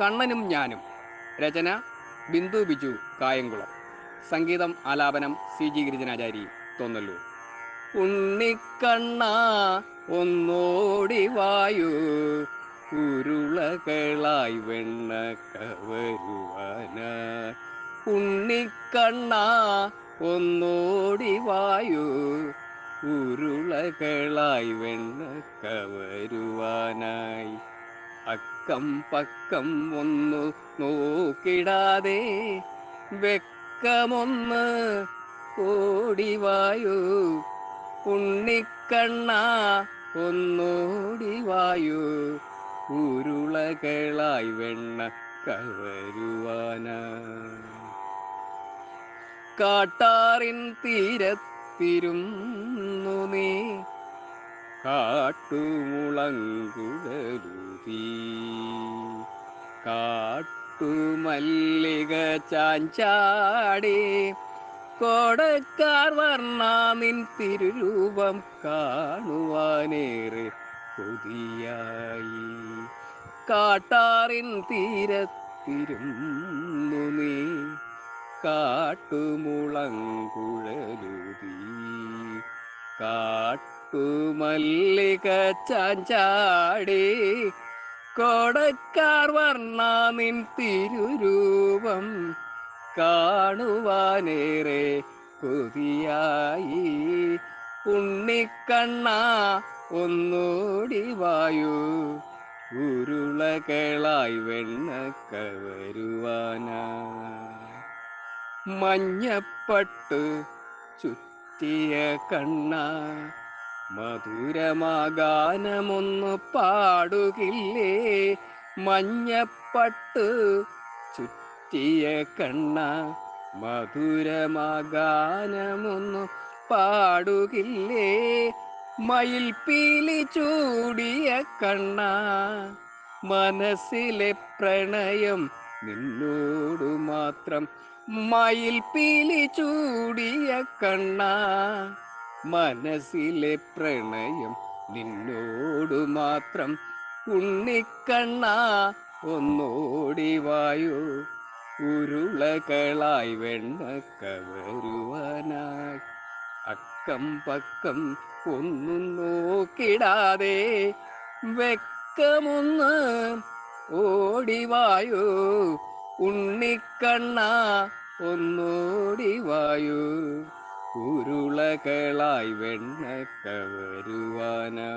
കണ്ണനും ഞാനും. രചന ബിന്ദു ബിജു കായംകുളം. സംഗീതം ആലാപനം സി ജി ഗിരിജനാചാരി തോന്നല്ലൂർ. ഉണ്ണിക്കണ്ണ ഒന്നോടി വായു. ഉരുളകളായി വെണ്ണ കവരുവാന. ഉണ്ണിക്കണ്ണ ഒന്നോടി വായു. ഉരുളകളായി വെണ്ണ കവരുവാനായി അക്കം പക്കം ഒന്നു നോക്കിടാതെ വെക്കമൊന്ന് ഓടിവായു ഉണ്ണിക്കണ്ണ ഒന്നോടിവായു. ഉരുളകളായി വെണ്ണ കവരുവാന. കാട്ടാറിൻ തീരത്തിരുന്നു നീ. കാട്ടുമുളങ്കുഴലുതി കാട്ടുമല്ലിക ചാഞ്ചാടി കോടക്കാർ വർണാമിൻ തിരുരൂപം കാണുവാനേറെ കൊതിയായി. കാട്ടാറിൻ തീരത്തിരുന്നു നീ കാട്ടുമുളങ്കുഴലുതി കാട്ടുമല്ലിക ചാഞ്ചാടി കൊടക്കാർ വർണ നിൻ തിരുരൂപം കാണുവാനേറെ കൊതിയായി. ഉണ്ണിക്കണ്ണ ഒന്നോടി വായു ഉരുളകളായി വെണ്ണ വരുവാന. മഞ്ഞപ്പട്ട് ചുറ്റിയ കണ്ണ മധുരമാഗാനമൊന്നു പാടുകില്ലേ? മഞ്ഞപ്പട്ട് ചുറ്റിയ കണ്ണ മധുരമാഗാനമൊന്നു പാടുകില്ലേ? മയിൽ പീലി ചൂടിയ കണ്ണ മനസ്സിലെ പ്രണയം നിന്നോടു മാത്രം മയിൽ പീലി ചൂടിയ കണ്ണ മനസ്സിലെ പ്രണയം നിന്നോടു മാത്രം ഉണ്ണിക്കണ്ണ ഒന്നോടി വായു. ഉരുളകളായി വെണ്ണ കവരുവാനായി. അക്കം പക്കം ഒന്നും നോക്കിടാതെ വെക്കമൊന്ന് ഓടിവായു ഉണ്ണിക്കണ്ണ ഒന്നോടിവായു ഉരുളകളായി വെണ്ണക്ക കവരുവാനായി